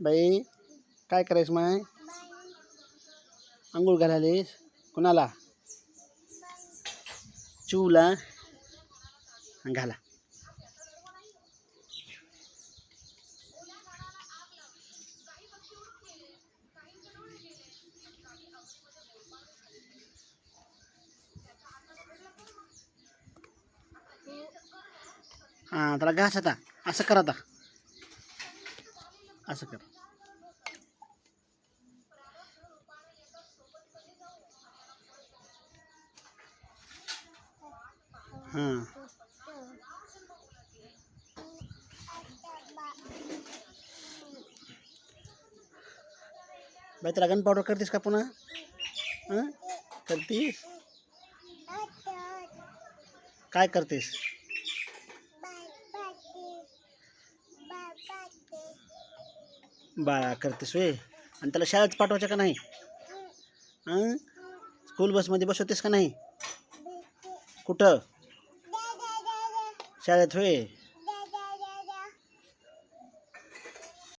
बाई काय करायचं माय? आंघोळ घालायलीस? कुणाला? चिवला घाला. हां त्याला घास आता. असं करा आता. असं कर हाँ। बाई त्याला गन पावडर करतेस का पुन्हा हाँ? करतीस काय करतेस? बाळा करतेस होय आणि त्याला शाळेत पाठवायचं का नाही? हां स्कूल बसमध्ये बसवतेस का नाही? कुठं? शाळेत होय?